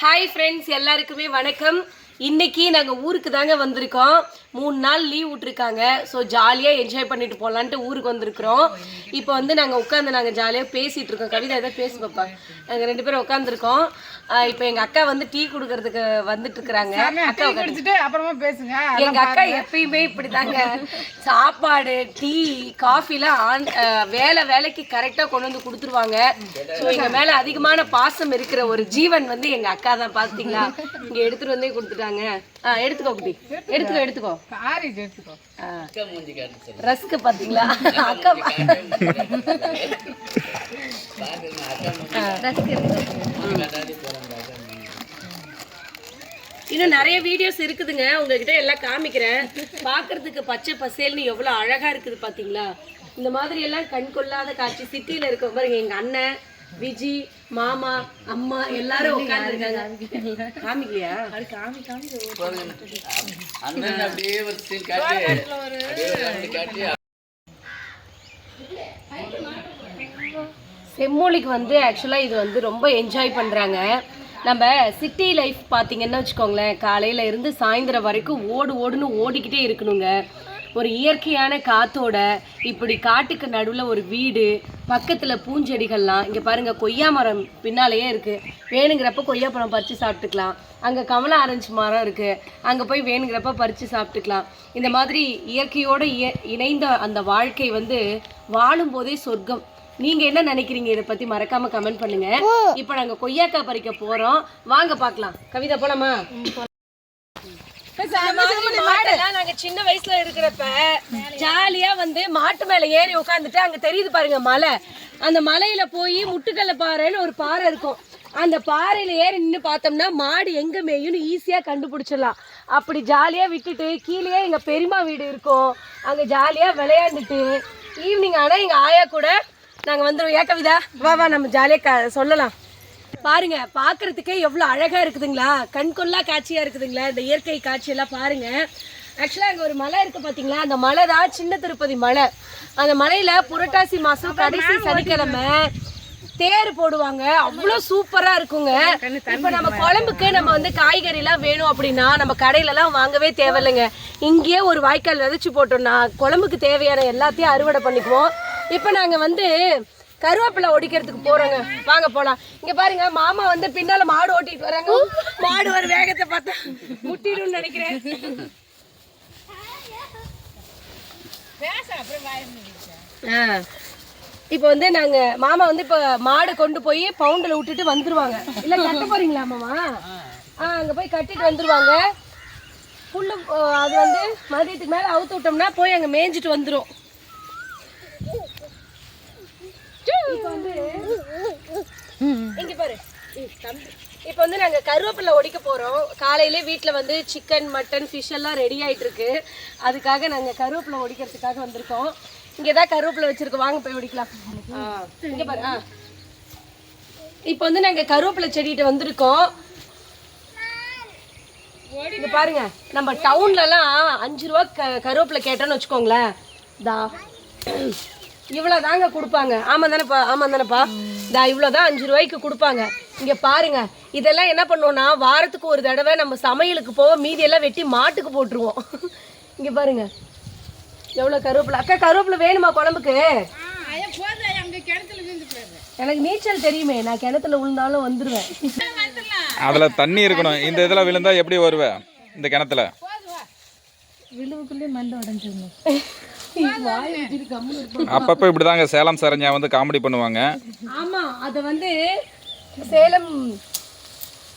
Hi friends எல்லாருக்குமே வணக்கம். இன்னைக்கு நாங்கள் ஊருக்கு தாங்க வந்திருக்கோம். மூணு நாள் லீவ் விட்டுருக்காங்க. ஸோ ஜாலியாக என்ஜாய் பண்ணிட்டு போகலான்ட்டு ஊருக்கு வந்திருக்கிறோம். இப்போ வந்து நாங்கள் உட்காந்து நாங்கள் ஜாலியாக பேசிகிட்டு இருக்கோம். கவிதா எதாவது பேசு பாப்பா நாங்கள் ரெண்டு பேரும் உட்காந்துருக்கோம் இப்போ எங்கள் அக்கா வந்து டீ கொடுக்கறதுக்கு வந்துட்டு இருக்கிறாங்க. அக்கா குடிச்சிட்டு அப்புறமா பேசுங்க. எங்க அக்கா எப்பயுமே இப்படிதாங்க. சாப்பாடு டீ காஃபிலாம் ஆன் வேலை வேலைக்கு கரெக்டா கொண்டு வந்து கொடுத்துருவாங்க. ஸோ எங்க மேல அதிகமான பாசம் இருக்கிற ஒரு ஜீவன் வந்து எங்க அக்கா தான். பாத்தீங்களா? இங்க எடுத்துட்டு வந்தே கொடுத்துட்டாங்க. ஆ எடுத்துக்கோ குட்டி. எடுத்துக்கோ எடுத்துக்கோ. காரி எடுத்துக்கோ ரஸ்க் பாத்தீங்களா? அக்கா இன்னும் நிறைய வீடியோஸ் இருக்குதுங்க. உங்ககிட்ட எல்லாம் காமிக்கிறேன். பார்க்கறதுக்கு பச்சை பசேல்னு எவ்வளோ அழகா இருக்குது பாத்தீங்களா? இந்த மாதிரி எல்லாம் கண் கொள்ளாத காட்சி. சிட்டியில் இருக்க பாருங்க எங்க அண்ணன் விஜி மாமா அம்மா எல்லாரும் உட்காந்துருக்காங்க காமிக்கலையா? அண்ணன் அப்படியே ஒரு சீன் காட்டி அப்படியே ஒரு காமெடி காட்டி. செம்மொழிக்கு வந்து ஆக்சுவலாக இது வந்து ரொம்ப என்ஜாய் பண்ணுறாங்க நம்ம சிட்டி லைஃப் பார்த்தீங்கன்னா வச்சுக்கோங்களேன் காலையில் இருந்து சாயந்தரம் வரைக்கும் ஓடு ஓடுன்னு ஓடிக்கிட்டே இருக்கணுங்க. ஒரு இயற்கையான காத்தோட இப்படி காட்டுக்கு நடுவில் ஒரு வீடு பக்கத்தில் பூஞ்செடிகள்லாம் இங்கே பாருங்கள் கொய்யா மரம் பின்னாலேயே இருக்குது வேணுங்கிறப்ப கொய்யா பழம் பறித்து சாப்பிட்டுக்கலாம். அங்கே கமலா ஆரஞ்சு மரம் இருக்குது அங்கே போய் வேணுங்கிறப்ப பறித்து சாப்பிட்டுக்கலாம். இந்த மாதிரி இயற்கையோடு இய இணைந்த அந்த வாழ்க்கை வந்து வாழும்போதே சொர்க்கம். நீங்க என்ன நினைக்கிறீங்க இதை பத்தி மறக்காம கமெண்ட் பண்ணுங்க. இப்போ நாங்க கொய்யாக்காய் பறிக்க போறோம். வாங்க பார்க்கலாம். கவிதா போலாமா. நாங்க சின்ன வயசுல இருக்கிறப்ப ஜாலியா வந்து மாட்டு மேல ஏறி உட்காந்துட்டு அங்க தெரியுது பாருங்க மலை. அந்த மலையில போய் முட்டுக்கல்ல பாறைன்னு ஒரு பாறை இருக்கும். அந்த பாறையில ஏறி நின்று பார்த்தோம்னா மாடு எங்க மேயும்னு ஈஸியா கண்டுபிடிச்சிடலாம். அப்படி ஜாலியா விட்டுட்டு கீழே எங்க பெரியம்மா வீடு இருக்கும். அங்க ஜாலியா விளையாண்டுட்டு ஈவினிங் ஆனா எங்க ஆயா கூட நாங்க வந்துருவோம். ஏ கவிதா? வா வா நம்ம ஜாலியா க சொல்லலாம். பாருங்க பார்க்கறதுக்கே எவ்வளோ அழகா இருக்குதுங்களா? கண்கொள்ளா காட்சியா இருக்குதுங்களா? இந்த இயற்கை காட்சியெல்லாம் பாருங்க. ஆக்சுவலாக அங்கே ஒரு மலை இருக்கு பார்த்தீங்களா அந்த மலை தான் சின்ன திருப்பதி மலை. அந்த மலையில புரட்டாசி மாசம் கடைசி சனிக்கிழமை தேர் போடுவாங்க. அவ்வளோ சூப்பரா இருக்குங்க. இப்போ நம்ம குழம்புக்கு நம்ம வந்து காய்கறிலாம் வேணும் அப்படின்னா நம்ம கடையிலலாம் வாங்கவே தேவையில்லைங்க. இங்கேயே ஒரு வாய்க்கால் விதைச்சு போட்டோம்னா குழம்புக்கு தேவையான எல்லாத்தையும் அறுவடை பண்ணிக்குவோம். இப்போ நாங்கள் வந்து கருவேப்பிலை ஒடிக்கிறதுக்கு போறோங்க. வாங்க போலாம். இங்க பாருங்க மாமா வந்து பின்னால மாடு ஓட்டிட்டு வராங்க. மாடு வர வேகத்தை பார்த்தா முட்டிடும் நினைக்கிறேன். இப்போ வந்து நாங்க மாமா வந்து இப்போ மாடு கொண்டு போய் பவுண்டில் விட்டுட்டு வந்துருவாங்க. இல்ல கட்ட போறீங்களா மாமா? ஆ அங்க போய் கட்டிட்டு வந்துருவாங்க. புல்லு அது வந்து மதியத்துக்கு மேல அவுத்து விட்டோம்னா போய் அங்க மேய்ஞ்சிட்டு வந்துரும். இப்போ வந்து இங்க பாரு. இப்போ வந்து நாங்க கருவேப்பிலை ஒடிக்க போறோம். காலையிலே வீட்ல வந்து சிக்கன் மட்டன் ஃபிஷ் எல்லாம் ரெடி ஆயிட்டு இருக்கு அதுக்காக நாங்க கருவேப்பிலை ஒடிக்கிறதுக்காக வந்திருக்கோம். இங்க தான் கருவேப்பிலை வச்சிருக்கோம் வாங்க போய் ஒடிக்கலாம். இங்க பாரு ஆ. இப்போ வந்து நாங்க கருவேப்பிலை செடிகிட்ட வந்திருக்கோம். இங்க பாருங்க நம்ம டவுன்லலாம் அஞ்சு ரூபா க கருவேப்பிலை கேட்டோன்னு வச்சுக்கோங்களேன். தா இவ்வளோ தாங்க கொடுப்பாங்க. ஆமாம் தானேப்பா ஆமாம் தானேப்பா. தா இவ்வளோ தான் அஞ்சு ரூபாய்க்கு கொடுப்பாங்க. இங்கே பாருங்க இதெல்லாம் என்ன பண்ணுவோம்னா வாரத்துக்கு ஒரு தடவை நம்ம சமையலுக்கு போக மீதியெல்லாம் வெட்டி மாட்டுக்கு போட்டுருவோம். இங்கே பாருங்க. எவ்வளோ கருவேப்பிலை. அக்கா கருவேப்பிலை வேணுமா குழம்புக்கு? எனக்கு நீச்சல் தெரியுமே. நான் கிணத்துல விழுந்தாலும் வந்துடுவேன் அதில் தண்ணி இருக்கணும். இந்த இதில் விழுந்தா எப்படி வருவ? இந்த கிணத்துல? விழுவுக்குள்ளே மண்டை உடஞ்சிருந்தோம் அப்பப்போ இப்படி தாங்க சேலம் சரண்யா வந்து காமெடி பண்ணுவாங்க. ஆமா அத வந்து சேலம்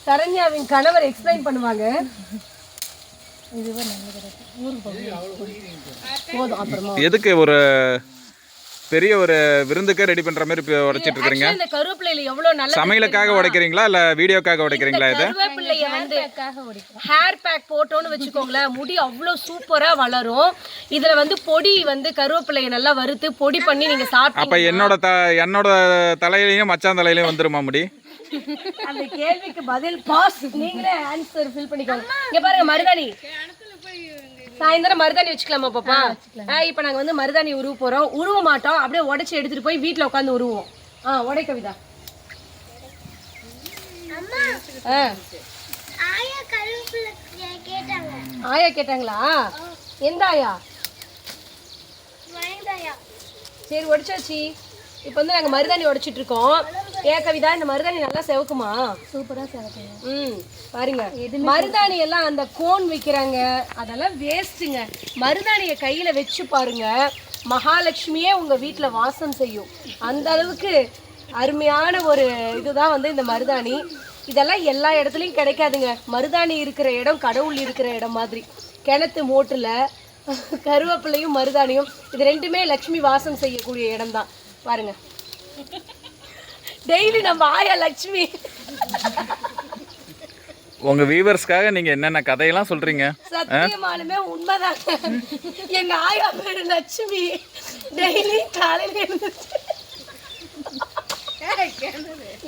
சரண்யாவின் கணவர் எக்ஸ்பிளைன் பண்ணுவாங்க. எதுக்கு ஒரு பெரிய ஒரு விருந்துக்கே ரெடி பண்ணுற மாதிரி இப்போ உடைச்சிட்டு Actually, இந்த கருவேப்பிலையில எவ்வளவு நல்ல சமையலுக்காக உடைக்கிறீங்களா? இல்லை வீடியோக்காக உடைக்கிறீங்களா இது? கருவேப்பிலைய வந்து ஹேர் பேக் போட்டோன்னு வச்சுக்கோங்களேன் முடி அவ்வளோ சூப்பரா வளரும். இதுல வந்து பொடி வந்து கருவேப்பிலைய நல்லா வறுத்து பொடி பண்ணி நீங்க அப்போ சாப்பிட்டீங்க என்னோட த என்னோட தலையிலையும் மச்சான் தலையிலையும் வந்துருமா முடி? அந்த கேள்விக்கு பதில் பாஸ் நீங்களே ஆன்சர் ஃபில் பண்ணிக்கோங்க. இங்க பாருங்க மருதாணி. சாயந்தரம் மருதாணி வச்சுக்கலாமா பாப்பா? ஆ, இப்போ நாங்க வந்து மருதாணி உருவ போறோம். உருவ மாட்டோம். அப்படியே உடைச்சு எடுத்துட்டு போய் வீட்ல உட்காந்து உருவோம் ஆ உடை கவிதா. ஆயா கருவேப்பிலை கேட்டாங்க. ஆயா கேட்டாங்களா? எந்த ஆயா. சரி உடைச்சாச்சு. இப்போ வந்து நாங்கள் மருதாணி உடைச்சிட்டு இருக்கோம் ஏன் கவிதா இந்த மருதாணி நல்லா செவக்குமா? சூப்பரா சிறக்குங்க ம் பாருங்க. மருதாணி எல்லாம் அந்த கோன் வைக்கிறாங்க. அதெல்லாம் வேஸ்ட்டுங்க மருதாணியை கையில வச்சு பாருங்க. மகாலட்சுமியே உங்க வீட்டில் வாசம் செய்யும். அந்த அளவுக்கு அருமையான ஒரு இதுதான் வந்து இந்த மருதாணி. இதெல்லாம் எல்லா இடத்துலையும் கிடைக்காதுங்க. மருதாணி இருக்கிற இடம் கடவுள் இருக்கிற இடம் மாதிரி. கிணத்து மோட்டில் கருவேப்பிலையும் மருதாணியும். இது ரெண்டுமே லக்ஷ்மி வாசம் செய்யக்கூடிய இடம் தான் பாருங்க. டெய்லி நம்ம ஆயா லக்ஷ்மி உங்க வியூவர்ஸ்க்காக நீங்க என்னென்ன கதையெல்லாம் சொல்றீங்க? சத்தியமாலுமே உண்மைதாங்க. எங்க ஆயா பேரு லட்சுமி. டெய்லி காலையில எழுந்துச்சு.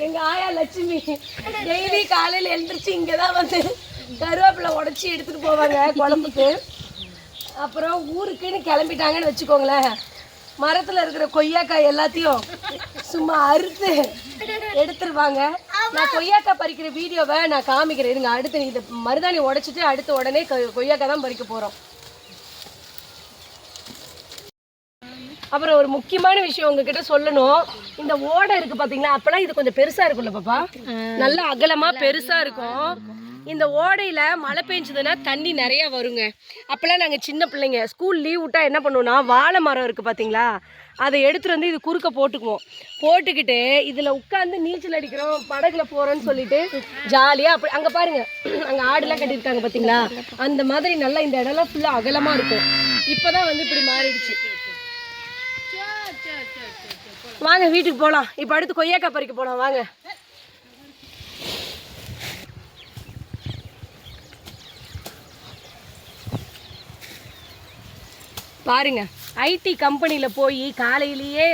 எங்க ஆயா லட்சுமி டெய்லி காலையில எழுந்திருச்சு இங்கதான் வந்து கருவேப்பிலை உடைச்சி எடுத்துட்டு போவாங்க குழம்புக்கு. அப்புறம் ஊருக்குன்னு கிளம்பிட்டாங்கன்னு வச்சுக்கோங்களேன். மரத்துல இருக்கிற கொய்யாக்காய் எல்லாத்தையும் சும்மா அறுத்து எடுத்துருவாங்க. நான் கொய்யாக்காய் பறிக்கிற வீடியோவை நான் காமிக்கிறேன். இருங்க அடுத்து இது மருதாணி உடைச்சிட்டு அடுத்த உடனே கொய்யாக்காய் தான் பறிக்க போறோம். அப்புறம் ஒரு முக்கியமான விஷயம் உங்ககிட்ட சொல்லணும். இந்த ஓடை இருக்கு பாத்தீங்களா? அப்பெல்லாம் இது கொஞ்சம் பெருசா இருக்கும்ல பாப்பா. நல்ல அகலமா பெருசா இருக்கும். இந்த ஓடையில் மழை பெஞ்சதுன்னா தண்ணி நிறையா வருங்க. அப்போல்லாம் நாங்கள் சின்ன பிள்ளைங்க ஸ்கூல் லீவ் விட்டால் என்ன பண்ணுவோம்னா வாழை மரம் இருக்குது பார்த்தீங்களா அதை எடுத்துகிட்டு வந்து இது குறுக்க போட்டுக்குவோம். போட்டுக்கிட்டு இதில் உட்காந்து நீச்சல் அடிக்கிறோம் படகுல போகிறோன்னு சொல்லிட்டு ஜாலியாக அப்படி அங்கே பாருங்க அங்கே ஆடுலாம் கட்டியிருக்காங்க பார்த்தீங்களா அந்த மாதிரி நல்லா இந்த இடம்லாம் ஃபுல்லாக அகலமாக இருக்கும். இப்போ தான் வந்து இப்படி மாறிடுச்சு. வாங்க வீட்டுக்கு போகலாம் இப்போ அடுத்து கொய்யாக்காய் பறிக்க போகலாம் வாங்க. பாருங்க ஐடி கம்பெனியில் போய் காலையிலேயே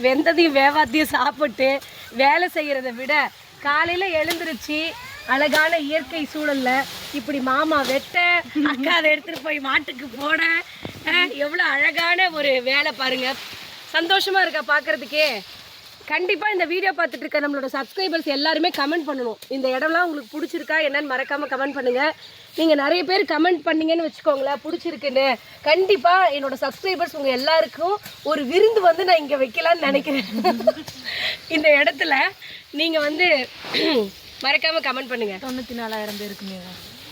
வெந்ததையும் வேவாத்தையும் சாப்பிட்டு வேலை செய்கிறத விட காலையில் எழுந்திருச்சு அழகான இயற்கை சூழலில் இப்படி மாமா வெட்ட அக்கா அதை எடுத்துகிட்டு போய் மாட்டுக்கு போட எவ்வளோ அழகான ஒரு வேலை பாருங்க. சந்தோஷமாக இருக்கா பார்க்குறதுக்கே கண்டிப்பா இந்த வீடியோ பார்த்துட்டு இருக்க நம்மளோட சப்ஸ்கிரைபர்ஸ் எல்லாருமே கமெண்ட் பண்ணணும். இந்த இடம்லாம் உங்களுக்கு பிடிச்சிருக்கா என்னன்னு மறக்காம கமெண்ட் பண்ணுங்க. நீங்க நிறைய பேர் கமெண்ட் பண்ணீங்கன்னு வச்சுக்கோங்களேன் பிடிச்சிருக்குன்னு. கண்டிப்பா என்னோட சப்ஸ்கிரைபர்ஸ் உங்க எல்லாருக்கும் ஒரு விருந்து வந்து நான் இங்க வைக்கலாம்னு நினைக்கிறேன். இந்த இடத்துல நீங்க வந்து மறக்காம கமெண்ட் பண்ணுங்க. தொண்ணூற்றி நாலாயிரம் பேருக்குமே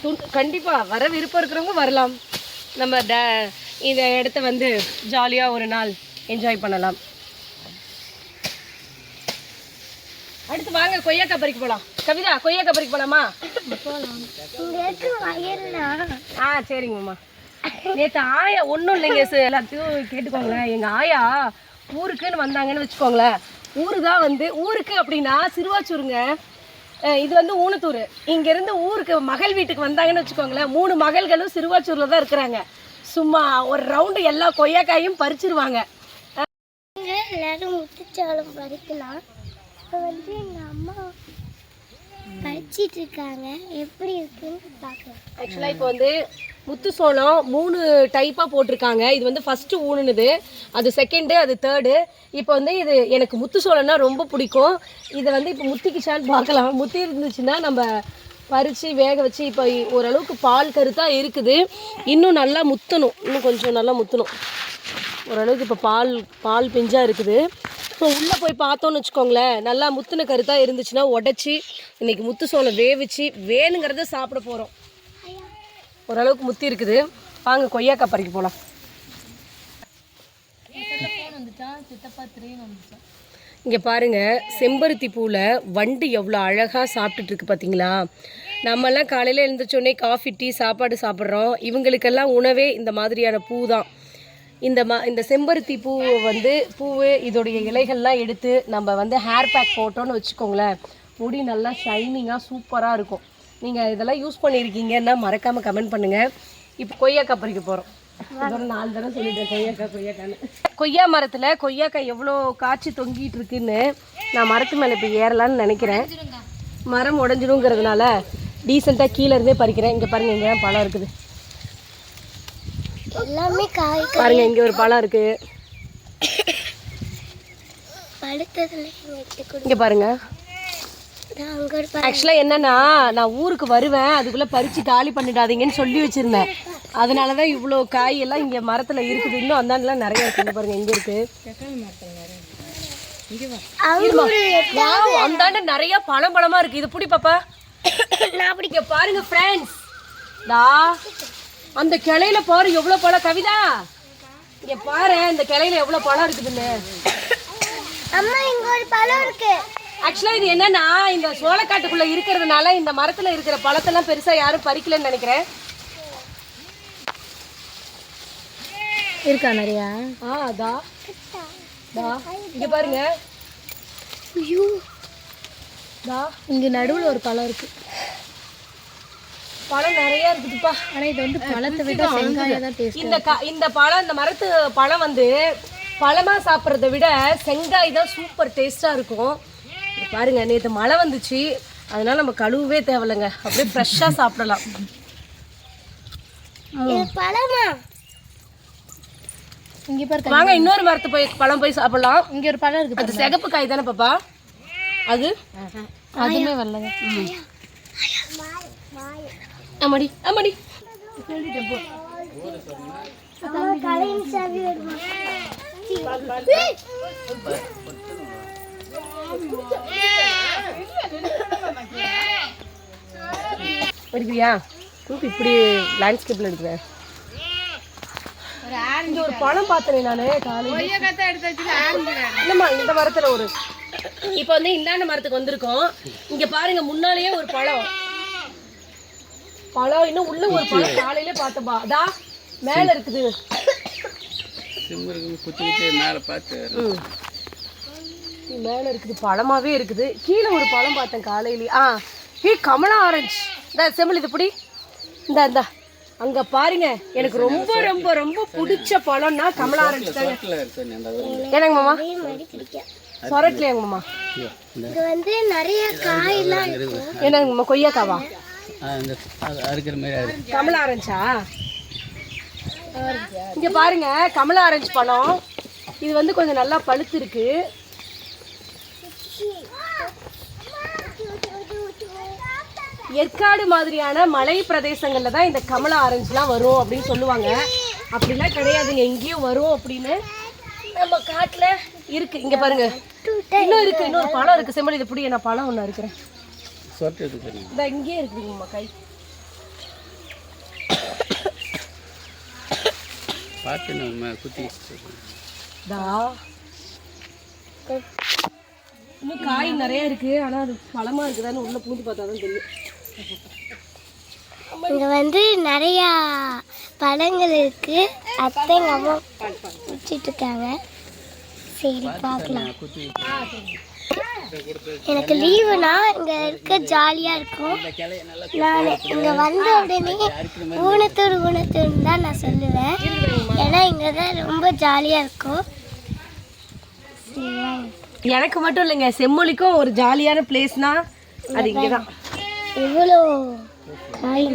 துண்- கண்டிப்பா வர விருப்பம் இருக்கிறவங்க வரலாம். நம்ம ட இந்த இடத்த வந்து ஜாலியா ஒரு நாள் என்ஜாய் பண்ணலாம். அடுத்து வாங்க கொய்யாக்காய் பறிக்க போலாம். கவிதா கொய்யாக்காய் பறிக்க போலாமா? ஆ சரிங்கம்மா. நேற்று ஆயா ஒன்றும் இல்லைங்க சார் எல்லாத்தையும் கேட்டுக்கோங்களேன். எங்கள் ஆயா ஊருக்குன்னு வந்தாங்கன்னு வச்சுக்கோங்களேன். ஊரு தான் வந்து ஊருக்கு அப்படின்னா சிறுவாச்சூருங்க. இது வந்து ஊனத்தூர். இங்கேருந்து ஊருக்கு மகள் வீட்டுக்கு வந்தாங்கன்னு வச்சுக்கோங்களேன். மூணு மகள்களும் சிறுவாச்சூரில் தான் இருக்கிறாங்க. சும்மா ஒரு ரவுண்டு எல்லா கொய்யாக்காயும் பறிச்சிருவாங்க. எல்லாரும் முத்துச்சோளம் பறிக்கலாம். இப்போ வந்து எங்கள் அம்மா படிச்சிட்டு இருக்காங்க எப்படி இருக்குன்னு பார்க்கலாம். ஆக்சுவலாக இப்போ வந்து முத்து சோளம் மூணு டைப்பாக போட்டிருக்காங்க. இது வந்து ஃபஸ்ட்டு ஊனுனது அது செகண்டு அது தேர்டு இப்போ வந்து இது எனக்கு முத்து சோளம்னா ரொம்ப பிடிக்கும். இதை வந்து இப்போ முத்திக்குச்சான்னு பார்க்கலாம். முத்தி இருந்துச்சுன்னா நம்ம பறித்து வேக வச்சு இப்போ ஓரளவுக்கு பால் கருத்தாக இருக்குது. இன்னும் நல்லா முத்தணும். இன்னும் கொஞ்சம் நல்லா முத்தணும். ஓரளவுக்கு இப்போ பால் பால் பிஞ்சாக இருக்குது. ஸோ உள்ளே போய் பார்த்தோன்னு வச்சுக்கோங்களேன் நல்லா முத்துன கருத்தாக இருந்துச்சுன்னா உடச்சி இன்னைக்கு முத்து சோளம் வேவிச்சு வேணுங்கிறத சாப்பிட போகிறோம் ஓரளவுக்கு முத்தி இருக்குது. வாங்க கொய்யாக்காய் பறிக்க போகலாம் சித்தப்பா இங்கே பாருங்கள் செம்பருத்தி பூவில் வண்டு எவ்வளோ அழகாக சாப்பிட்டுட்டு இருக்கு பார்த்தீங்களா நம்மெல்லாம் காலையில் எழுந்திரிச்சோடனே காஃபி டீ சாப்பாடு சாப்பிட்றோம். இவங்களுக்கெல்லாம் உணவே இந்த மாதிரியான பூ தான். இந்த ம இந்த செம்பருத்தி பூ வந்து பூவு இதோடைய இலைகள்லாம் எடுத்து நம்ம வந்து ஹேர் பேக் போட்டோன்னு வச்சுக்கோங்களேன். முடி நல்லா ஷைனிங்காக சூப்பராக இருக்கும். நீங்கள் இதெல்லாம் யூஸ் பண்ணியிருக்கீங்கன்னா மறக்காமல் கமெண்ட் பண்ணுங்கள் இப்போ கொய்யாக்காய் பறிக்க போகிறோம் நாலு தடவை சொல்லிட்டேன் கொய்யாக்காய் கொய்யாக்கான்னு. கொய்யா மரத்தில் கொய்யாக்காய் எவ்வளோ காய்ச்சி தொங்கிட்டு இருக்குன்னு நான் மரத்து மேலே இப்போ ஏறலான்னு நினைக்கிறேன். மரம் உடஞ்சிடுங்கிறதுனால டீசெண்டாக கீழே இருந்தே பறிக்கிறேன். இங்கே பாருங்க இங்கே பழம் இருக்குது. எல்லாமே காய் பாருங்க இங்கே ஒரு பழம் இருக்குது கொடு. இங்க பாருங்க. நான் அங்க ஒரு பழம். ஆக்சுவலா என்னன்னா நான் ஊருக்கு வருவேன் அதுக்குள்ள பறிச்சு காலி பண்ணிடாதீங்கன்னு சொல்லி வச்சிருந்தேன். அதனாலதான் இவ்வளோ காய் எல்லாம் இங்க மரத்துல இருக்குது. இன்னும் அந்தாண்டெல்லாம் நிறைய இருக்கு. இங்க பாருங்க எங்க இருக்கு. வாவ், அந்தாண்ட நிறைய பழம் பழமா இருக்கு. இது புடி பாப்பா. நான் இங்க பாருங்க ஃப்ரெண்ட்ஸ் டா. அந்த கிளையில பாரு எவ்வளவு பழம். கவிதா இங்க பாரு இந்த கிளையில எவ்வளவு பழம் இருக்குதுன்னு அம்மா இங்க ஒரு பழம் இருக்கு. ஆக்சுவலா இது என்னன்னா இந்த சோளக்காட்டுக்குள்ள இருக்கிறதுனால இந்த மரத்துல இருக்கிற பழத்தெல்லாம் பெருசா யாரும் பறிக்கலன்னு நினைக்கிறேன். இருக்கா நிறையா? ஆ அதா தா. இங்க பாருங்க. ஐயோ. தா. இங்க நடுவுல ஒரு பழம் இருக்கு. பழம் நிறைய இருக்குதுப்பா. ஆனா இது வந்து பழத்தை விட தான் டேஸ்ட் இந்த க இந்த பழம் இந்த மரத்து பழம் வந்து பழமா சாப்பிட்றத விட செங்காய் தான் சூப்பர் டேஸ்டா இருக்கும். இது பாருங்க நேற்று மழை வந்துச்சு. அதனால நம்ம கழுவவே தேவையில்லைங்க. அப்படியே ஃப்ரெஷ்ஷாக சாப்பிடலாம். இது பழமா? இங்க பாரு வாங்க இன்னொரு மரத்து போய் பழம் போய் சாப்பிடலாம். இங்க ஒரு பழம் இருக்கு அது சிகப்பு காய் தானே பாப்பா? அது? அதுமே வரலங்க. ஆமாடி ஆமாடி அம்மா கலையின் சாவி வருமா எடுக்கிறியா தூக்கு இப்படி லேண்ட்ஸ்கேப்பில் எடுக்கிறேன் இங்க ஒரு பழம் பார்த்தேனே நானு காலையில. இல்லம்மா இந்த மரத்துல ஒரு இப்போ வந்து இந்தாண்ட மரத்துக்கு வந்திருக்கோம். இங்க பாருங்க முன்னாலேயே ஒரு பழம். பழம் இன்னும் உள்ள ஒரு பழம் காலையில பார்த்தப்பா. அதா மேல இருக்குது. மேலே பார்த்து ம். மேல இருக்குது பழமாவே இருக்குது. கீழே ஒரு பழம் பார்த்தேன் காலையிலேயே ஆ ஹே கமலா ஆரஞ்சு. இந்த செம்மல் இது பிடி. இந்த இந்த. அங்க பாருங்க எனக்கு ரொம்ப ரொம்ப ரொம்ப பிடிச்ச பழம்னா கமலா ஆரஞ்சு தாங்க. மாமா? சொரட்லையாங்க மாமா? இங்க வந்து நிறைய காயெல்லாம் இருக்கும் என்னங்க மாமா கொய்யாக்காவா? அந்த அறுக்கிற மாதிரி கமலா ஆரஞ்சா? இங்க பாருங்க கமலா ஆரஞ்சு பழம். இது வந்து கொஞ்சம் நல்லா பழுத்து இருக்கு ஏற்காடு மாதிரியான மலை பிரதேசங்கள்ல தான் இந்த கமலா ஆரஞ்சுலாம் வரும் அப்படின்னு சொல்லுவாங்க. அப்படிலாம் கிடையாதுங்க எங்கேயும் வரும் அப்படின்னு நம்ம காட்டுல இருக்கு. இங்க பாருங்க. இன்னும் இருக்கு இன்னொரு பழம் இருக்கு. செம்மல் இது பிடி நான் பழம் ஒன்று இருக்கிறேன் சொட்டு எடுத்து இந்த இங்கேயே இருக்குதுங்கம்மா கை. பார்த்து நம்ம குத்தி தா இன்னும் காய் நிறைய இருக்கு. ஆனா அது பழமா இருக்குதான்னு உள்ள பூந்து பார்த்தா தான் தெரியும். இங்க வந்து நிறைய பழங்கள் இருக்கு. அத்தை எங்க அம்மா வச்சிட்டு இருக்காங்க. சரி பார்க்கலாம். எனக்கு லீவுனா இங்க இருக்க ஜாலியா இருக்கும். நான் இங்க வந்த உடனே ஊனத்தூர் ஊனத்தூர் தான் நான் சொல்லுவேன். ஏன்னா இங்க தான் ரொம்ப ஜாலியா இருக்கும். எனக்கு மட்டும் இல்லைங்க செம்மொழிக்கும் ஒரு ஜாலியான பிளேஸ்னா அது இங்கே தான் எவ்வளோ காய்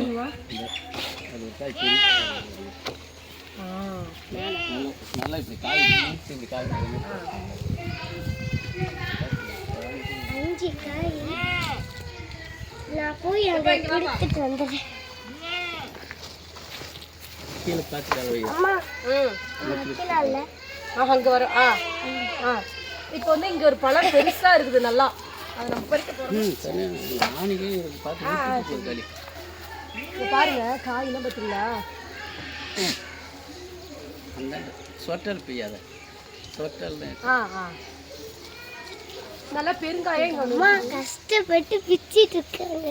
நல்லா இப்படி காய் இப்படி காய். அஞ்சு காய் நான் போய் அங்கே கொடுத்துட்டு வந்துடுறேன். கீழே அம்மா ஆ. அங்கே வரும். ஆ ஆ. இப்போ வந்து இங்கே ஒரு பழம் பெருசாக இருக்குது நல்லா. அதை நம்ம பறிக்க போகிறோம் இப்போ பாருங்க காயெல்லாம் பார்த்தீங்களா அந்த சொட்டல் பெய்யாத தான். ஆ ஆ. நல்லா பெருங்காயம் இங்கே அம்மா? கஷ்டப்பட்டு பிச்சிட்டு இருக்காங்க.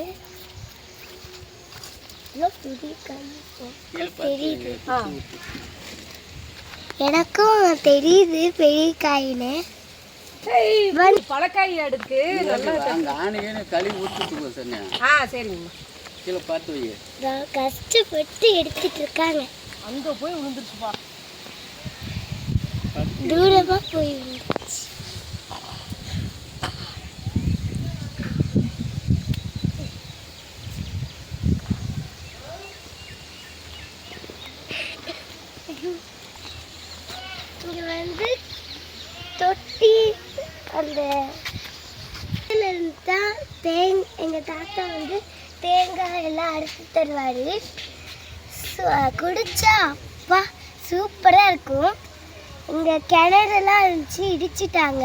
தெரியுது. ஆ. எனக்கும் தெரியுது பெரிய காயின்னு பழக்காய் எடுக்கு ஆ சரிங்கம்மா. கீழே பார்த்து வை. கஷ்டப்பட்டு எடுத்துட்டு இருக்காங்க. அங்கே போய் விழுந்துருச்சுப்பா. தூரமா போய் விழுந்துச்சு. இங்கே வந்து தொட்டி அந்த தான் தேங் எங்கள் தாத்தா வந்து தேங்காய் எல்லாம் அரைச்சி தருவார். குடிச்சா அப்பா சூப்பராக இருக்கும். இங்கே கிணறுலாம் இருந்துச்சு இடிச்சிட்டாங்க.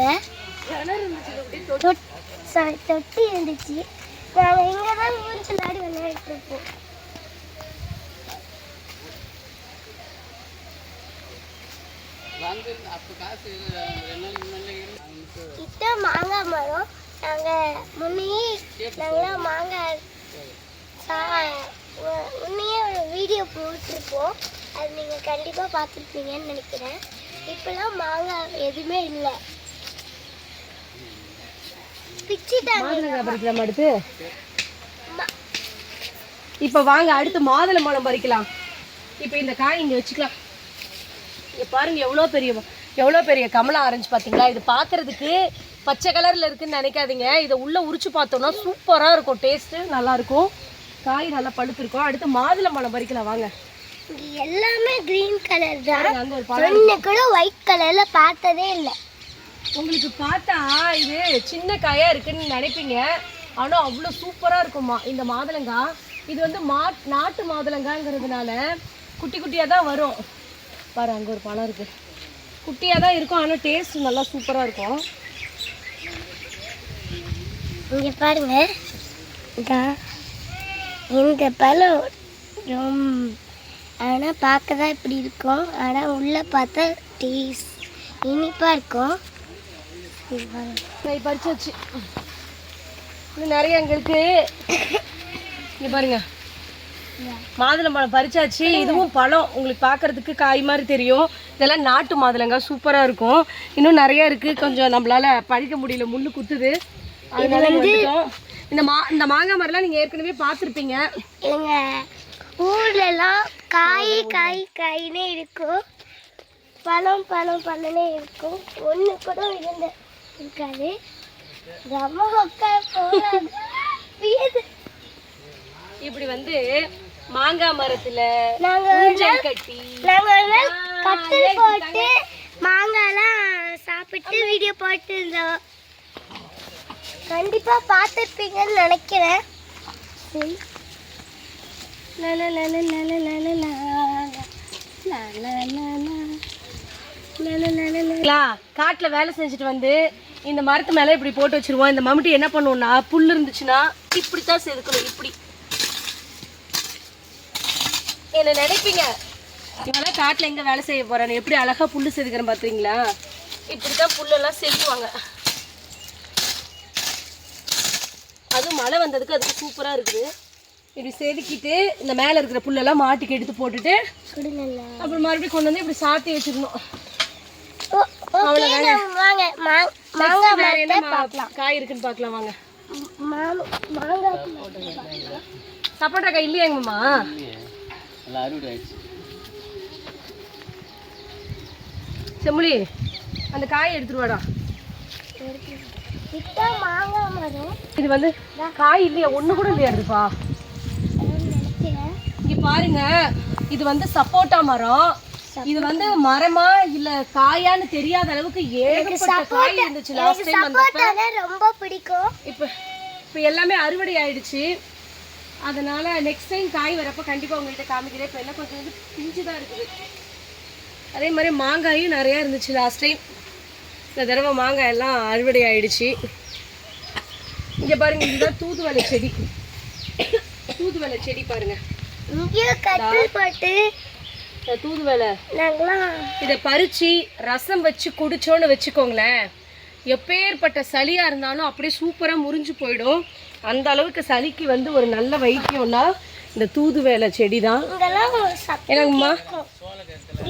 தொட்டி. சாரி தொட்டி இருந்துச்சு. நாங்கள் இங்கே தான் ஊர் விளையாடி விளையாடிட்டு இருப்போம் கிட்ட மாங்காய் மரம். நாங்கள் முன்னையே நாங்களாம் மாங்காய் முன்னையே ஒரு வீடியோ போட்டிருப்போம். அது நீங்கள் கண்டிப்பாக பார்த்துருப்பீங்கன்னு நினைக்கிறேன். இப்போலாம் மாங்காய் எதுவுமே இல்லை. பறிக்கலாம் அடுத்து? இப்போ வாங்க அடுத்து மாதுளை பறிக்கலாம். இப்போ இந்த காய் இங்கே வச்சுக்கலாம். இங்க பாருங்க எவ்வளோ பெரிய எவ்வளோ பெரிய கமலா ஆரஞ்சு பார்த்தீங்களா இது பார்க்கறதுக்கு பச்சை கலரில் இருக்குன்னு நினைக்காதீங்க. இதை உள்ளே உரிச்சு பார்த்தோம்னா சூப்பராக இருக்கும். டேஸ்ட்டு நல்லா இருக்கும். காய் நல்லா பழுத்திருக்கும். அடுத்து மாதுளை பழம் பறிக்கலாம் வாங்க. எல்லாமே கிரீன் கலர் தான். கூட ஒயிட் கலரில் பார்த்ததே இல்லை. உங்களுக்கு பார்த்தா இது சின்ன காயா இருக்குன்னு நினைப்பீங்க. ஆனால் அவ்வளோ சூப்பராக இருக்குமா இந்த மாதுளங்காய் இது வந்து மா நாட்டு மாதுளங்காங்கிறதுனால குட்டி குட்டியாக தான் வரும். பாரு அங்கே ஒரு பழம் இருக்கு. குட்டியாக தான் இருக்கும் ஆனால் டேஸ்ட் நல்லா சூப்பராக இருக்கும். இங்கே பாருங்க. இந்த பழம் ரொம்ப ஆனால் பார்க்க தான் இப்படி இருக்கும். ஆனால் உள்ளே பார்த்தா டேஸ்ட் இனிப்பாக இருக்கும். பறிச்சு வச்சு. நிறைய அங்கே இருக்கு. இங்கே பாருங்க. மாதுளை பழம் பறிச்சாச்சு. இதுவும் பழம். உங்களுக்கு பார்க்கறதுக்கு காய் மாதிரி தெரியும். இதெல்லாம் நாட்டு மாதுளங்காய் சூப்பராக இருக்கும். இன்னும் நிறைய இருக்கு. கொஞ்சம் நம்மளால பறிக்க முடியல. முள்ளு குத்துது. அதனால இந்த மா இந்த மாங்காய் மரம்லாம் நீங்கள் ஏற்கனவே பார்த்துருப்பீங்க. ஊர்லலாம் காய் காய் காயினே இருக்கும். பழம் பழம் பழனே இருக்கும். ஒன்று கூட இருந்த இருக்காது. ரொம்ப. இப்படி வந்து மாங்காய் மரத்துல நாங்க ஊஞ்சல் கட்டி நாங்க போட்டு மாங்காய்லாம் சாப்பிட்டு வீடியோ போட்டு இருந்தோம் கண்டிப்பா பார்த்துருப்பீங்கன்னு நினைக்கிறேன் காட்டில் வேலை செஞ்சுட்டு வந்து இந்த மரத்து மேலே இப்படி போட்டு வச்சிருவோம் இந்த மம்முட்டி என்ன பண்ணுவோம்னா புல் இருந்துச்சுன்னா இப்படித்தான் செதுக்கணும் இப்படி என்ன நினைப்பீங்க? இவெல்லாம் காட்டில் எங்கே வேலை செய்ய போறானு? எப்படி அழகா புல் செதுக்கிறேன் பார்த்தீங்களா இப்படி தான் புல்லெல்லாம் செதுக்குவாங்க. அதுவும் மழை வந்ததுக்கு அதுக்கு சூப்பராக இருக்குது. இப்படி செதுக்கிட்டு இந்த மேலே இருக்கிற புல்லெல்லாம் மாட்டுக்கு எடுத்து போட்டுட்டு. அப்புறம் மறுபடியும் கொண்டு வந்து இப்படி சாத்தி வச்சிடணும். ஓ, ஓகே, நம்ம வாங்க. மா- மாங்காய் வேற என்ன மரத்தை மா- காய் இருக்குன்னு பார்க்கலாம் வாங்க. சப்போட்டா காய் இல்லையாங்கம்மா எல்லாம் அறுவடை ஆயிடுச்சு செம்முலி அந்த காயை எடுத்துட்டு வாடா. இதான் மாங்காய் மரம். இது வந்து காய் இல்லையா? ஒண்ணு கூட இல்லையா நினைக்கிறேன் இங்க பாருங்க. இது வந்து சப்போட்டா மரம். இது வந்து மரமா இல்ல காயான்னு தெரியாத அளவுக்கு ஏகப்பட்ட காய் இருந்துச்சு லாஸ்ட் டைம் வந்தப்ப. சப்போட்டா தான் ரொம்ப பிடிக்கும். இப்ப இப்ப எல்லாமே அறுவடை ஆயிடுச்சு. அதனால நெக்ஸ்ட் டைம் காய் வரப்ப கண்டிப்பா உங்கள்கிட்ட காமிக்கிறேன். இப்ப எல்லாம் கொஞ்சம் வந்து பிஞ்சு தான் இருக்குது. அதே மாதிரி மாங்காயும் நிறைய இருந்துச்சு லாஸ்ட் டைம் இந்த தடவை மாங்காய் எல்லாம் அறுவடை ஆயிடுச்சு. இங்க பாருங்க இதுதான் தூதுவளை செடி. தூதுவளை செடி பாருங்க. இங்கேயும் கட்டில் போட்டு இந்த தூதுவளை. இதை பறிச்சு ரசம் வச்சு குடிச்சோன்னு வச்சுக்கோங்களேன். எப்பேற்பட்ட சளியா இருந்தாலும் அப்படியே சூப்பரா முறிஞ்சு போயிடும். அந்த அளவுக்கு சளிக்கு வந்து ஒரு நல்ல வைத்தியம்னா இந்த தூதுவளை செடி தான் என்னங்கம்மா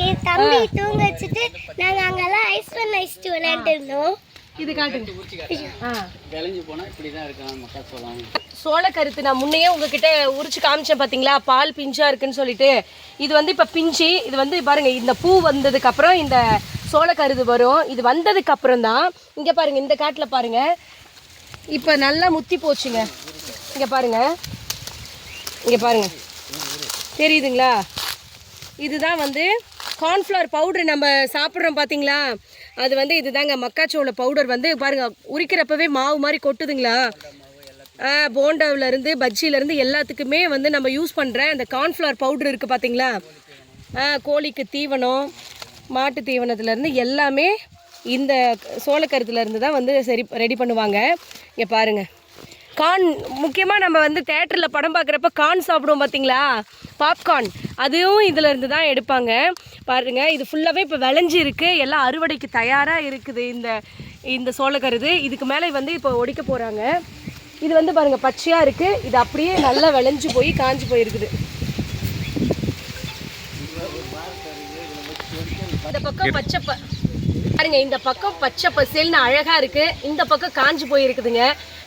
என் தம்பி தூங்க வச்சுட்டு நாங்கள் அங்கெல்லாம் ஐஸ் பண்ண ஐஸ்ட்டு இது காட்டுங்க. சோளக்கருத்து நான் முன்னையே உங்ககிட்ட உரிச்சு காமிச்சேன் பார்த்தீங்களா பால் பிஞ்சா இருக்குன்னு சொல்லிட்டு. இது வந்து இப்போ பிஞ்சு இது வந்து பாருங்க இந்த பூ வந்ததுக்கு அப்புறம் இந்த சோளக்கருது வரும். இது வந்ததுக்கு அப்புறம் தான் இங்கே பாருங்க இந்த காட்டில் பாருங்க இப்போ நல்லா முத்தி போச்சுங்க. இங்கே பாருங்க. இங்கே பாருங்க. தெரியுதுங்களா? இதுதான் வந்து கார்ன்ஃப்ளவர் பவுடர் நம்ம சாப்பிட்றோம் பார்த்தீங்களா அது வந்து இதுதாங்க மக்காச்சோள பவுடர் வந்து பாருங்க உரிக்கிறப்பவே மாவு மாதிரி கொட்டுதுங்களா? போண்டாவிலேருந்து இருந்து எல்லாத்துக்குமே வந்து நம்ம யூஸ் பண்ணுற அந்த கார்ன்ஃப்ளவர் பவுடர் இருக்குது பார்த்தீங்களா கோழிக்கு தீவனம் மாட்டு தீவனத்துலேருந்து எல்லாமே இந்த சோளக்கருத்துலேருந்து தான் வந்து சரி ரெடி பண்ணுவாங்க. இங்கே பாருங்கள் கார்ன் முக்கியமாக நம்ம வந்து தேட்டரில் படம் பார்க்குறப்ப கார்ன் சாப்பிடுவோம் பார்த்தீங்களா பாப்கார்ன் அதுவும் இதில் இருந்து தான் எடுப்பாங்க. பாருங்க இது ஃபுல்லாகவே இப்போ விளைஞ்சி இருக்கு எல்லாம் அறுவடைக்கு தயாராக இருக்குது இந்த இந்த சோளக்கருது. இதுக்கு மேலே வந்து இப்போ ஒடிக்க போகிறாங்க இது வந்து பாருங்கள் பச்சையாக இருக்குது இது அப்படியே நல்லா விளைஞ்சு போய் காஞ்சு போயிருக்குது. இந்த பக்கம் பச்சை ப- பாருங்க இந்த பக்கம் பச்சை பசேல்னு அழகா இருக்கு. இந்த பக்கம் காஞ்சு போயிருக்குதுங்க.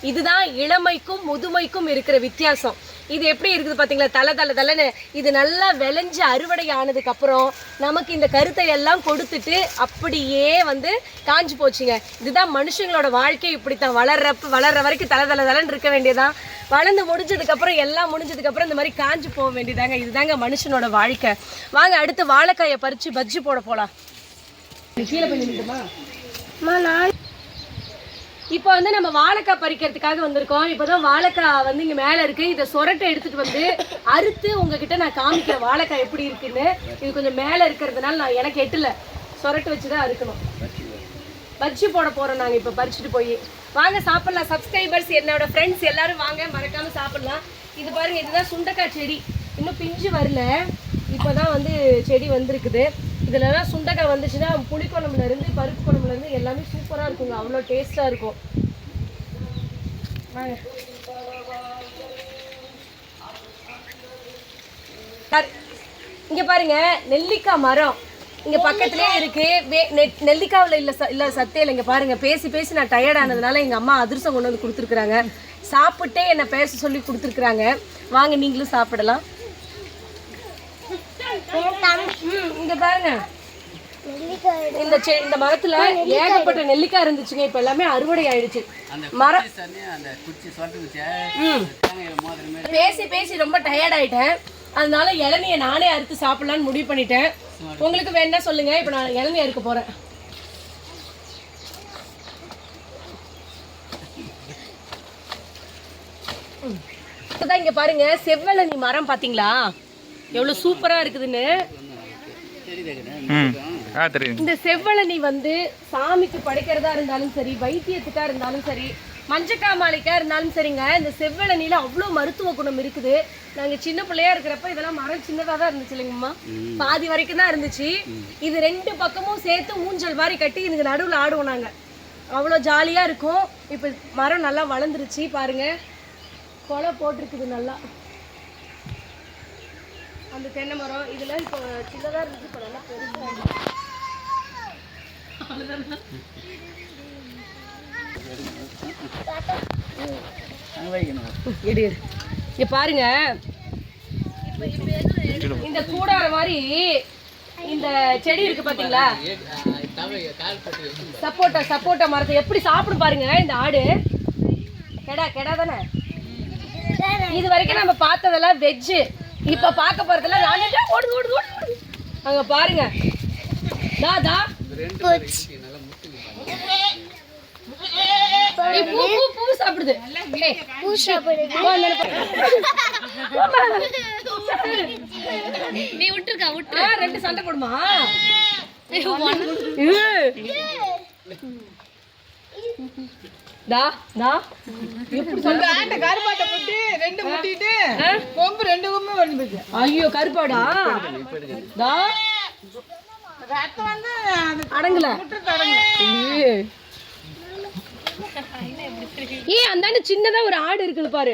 இதுதான் இளமைக்கும் முதுமைக்கும் இருக்கிற வித்தியாசம். இது எப்படி இருக்குது பார்த்தீங்களா தலை தலை தலைன்னு. இது நல்லா விளைஞ்சு அறுவடை ஆனதுக்கு அப்புறம் நமக்கு இந்த கருத்தை எல்லாம் கொடுத்துட்டு அப்படியே வந்து காஞ்சி போச்சுங்க. இதுதான் மனுஷங்களோட வாழ்க்கை. இப்படித்தான் வளர்றப்ப வளர்ற வரைக்கும் தலை தலை தலைன்னு இருக்க வேண்டியதான் வளர்ந்து முடிஞ்சதுக்கப்புறம் எல்லாம் முடிஞ்சதுக்கப்புறம் இந்த மாதிரி காஞ்சு போக வேண்டியதாங்க. இதுதாங்க மனுஷனோட வாழ்க்கை. வாங்க அடுத்து வாழைக்காயை பறித்து பஜ்ஜி போட போகலாம் கீழே போய் அம்மா நான் இப்போ வந்து நம்ம வாழைக்காய் பறிக்கிறதுக்காக வந்திருக்கோம். இப்போதான் வாழைக்காய் வந்து இங்க மேல இருக்கு. இதை சொரட்டை எடுத்துட்டு வந்து அறுத்து உங்ககிட்ட நான் காமிக்கிறேன். வாழைக்காய் எப்படி இருக்குன்னு. இது கொஞ்சம் மேல இருக்கிறதுனால நான் எனக்கு எட்டல. சொரட்டு வச்சுதான் அறுக்கணும். பஜ்ஜி போட போறோம் நாங்க இப்ப பறிச்சுட்டு போய். வாங்க சாப்பிடலாம். சப்ஸ்கிரைபர்ஸ் என்னோட ஃப்ரெண்ட்ஸ் எல்லாரும் வாங்க. மறக்காம சாப்பிடலாம். இது பாருங்க இதுதான் சுண்டக்காய் செடி. இன்னும் பிஞ்சு வரல. இப்போதான் வந்து செடி வந்திருக்குது. இதுலலாம் சுண்டக்காய் வந்துச்சுன்னா புளிக்குழம்புல இருந்து பருப்பு குழம்புல இருந்து எல்லாமே சூப்பரா இருக்குங்க. அவ்வளோ டேஸ்டா இருக்கும். வாங்க. இங்க பாருங்க நெல்லிக்காய் மரம். இங்க பக்கத்துலயே இருக்கு. வே- நெ- நெல்லிக்காவுல இல்ல ச- இல்ல சத்தே இல்லை. இங்க பாருங்க பேசி பேசி நான் டயர்ட் ஆனதுனால எங்க அம்மா அதிர்சம் கொண்டு வந்து கொடுத்துருக்குறாங்க. சாப்பிட்டே என்ன பேச சொல்லி கொடுத்துருக்குறாங்க. வாங்க நீங்களும் சாப்பிடலாம். இங்க பாருங்க. நெல்லிக்காய் இந்த செ இந்த மரத்துல ஏகப்பட்ட நெல்லிக்காய் இருந்துச்சுங்க. இப்ப எல்லாமே அறுவடை ஆயிடுச்சு. மரம் பேசி பேசி ரொம்ப டயர்ட் ஆயிட்டேன். அதனால இளநியை நானே அறுத்து சாப்பிடலாம்னு முடிவு பண்ணிட்டேன். உங்களுக்கு வேணா சொல்லுங்க. இப்போ நான் இளநீ அறுக்க போறேன். இப்பதான் இங்க பாருங்க. செவ்வழனி மரம் பாத்தீங்களா? எவ்வளவு சூப்பரா இருக்குதுன்னு. இந்த செவ்வழனி வந்து சாமிக்கு படைக்கிறதா இருந்தாலும் சரி வைத்தியத்துக்கா இருந்தாலும் சரி மஞ்சக்காமாலைக்கா இருந்தாலும் சரிங்க இந்த செவ்வழனில அவ்வளோ மருத்துவ குணம் இருக்குது. நாங்க சின்ன பிள்ளையா இருக்கிறப்ப இதெல்லாம் மரம் சின்னதா தான் இருந்துச்சு இல்லைங்கம்மா. பாதி வரைக்கும் தான் இருந்துச்சு. இது ரெண்டு பக்கமும் சேர்த்து ஊஞ்சல் மாதிரி கட்டி இதுக்கு நடுவுல ஆடுவோம் நாங்க. அவ்வளோ ஜாலியா இருக்கும். இப்போ மரம் நல்லா வளர்ந்துருச்சு பாருங்க. கொலை போட்டிருக்குது நல்லா. அந்த தென்னை மரம் இதெல்லாம் இப்போ சின்னதாக இருந்துச்சு இப்போ நல்லா பெருசாக இருக்கு. பாருங்க. இந்த கூடார மாதிரி இந்த செடி இருக்கு பாத்தீங்களா? சப்போட்டா சப்போட்டா மரத்தை எப்படி சாப்பிடும் பாருங்க இந்த ஆடு. கெடா கெடா தானே? இது வரைக்கும் நம்ம பார்த்ததெல்லாம் வெஜ்ஜு இப்ப பார்க்க போறதெல்லாம் நான்வெஜ் ஓடுது ஓடுது ஓடுது ஓடுது. அங்க பாருங்க. தா தா. ஏய், பூ பூ பூ சாப்பிடுது. பூ. நீ விட்டுருக்கா விட்டு ரெண்டு சண்டை போடுமா? ஏய். எப்படி சண்டை அந்த கருப்பாட்டை முட்டி ரெண்டு முட்டிட்டு கொம்பு ரெண்டு கொம்பு வந்துச்சு ஐயோ கருப்பாடா? டா ரத்தம் வந்து அடங்கல ஏய். அந்தாண்ட சின்னதா ஒரு ஆடு இருக்குது பாரு.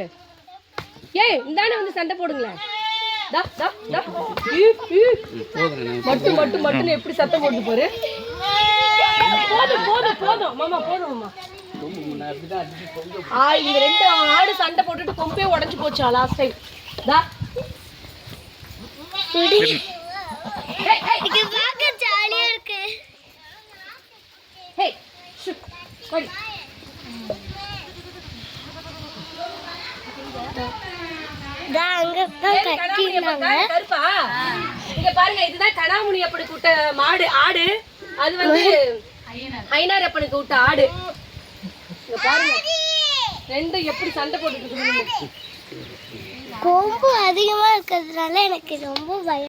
ஏய் இந்தாண்ட வந்து சண்டை போடுங்களேன். மட்டு மட்டு மட்டுன்னு எப்படி சத்தம் போட்டு பாரு. போதும் போதும் போதும். மாமா போதும் மாமா. ஆ இந்த ரெண்டு ஆடு சண்டை போட்டுட்டு கொம்பே உடைஞ்சு போச்சா லாஸ்ட் டைம் ஏய், இது பார்க்க ஜாலியா இருக்கு. ஹே இங்க பாருங்க இதுதான் கனாமுனி அப்பனுக்கு விட்ட மாடு ஆடு. அது வந்து ஐநார் அப்பனுக்கு விட்ட ஆடு. இங்க பாருங்க. ரெண்டும் எப்படி சண்டை போட்டுட்டு கொம்பு அதிகமா இருக்கிறதுனால எனக்கு ரொம்ப பயம்.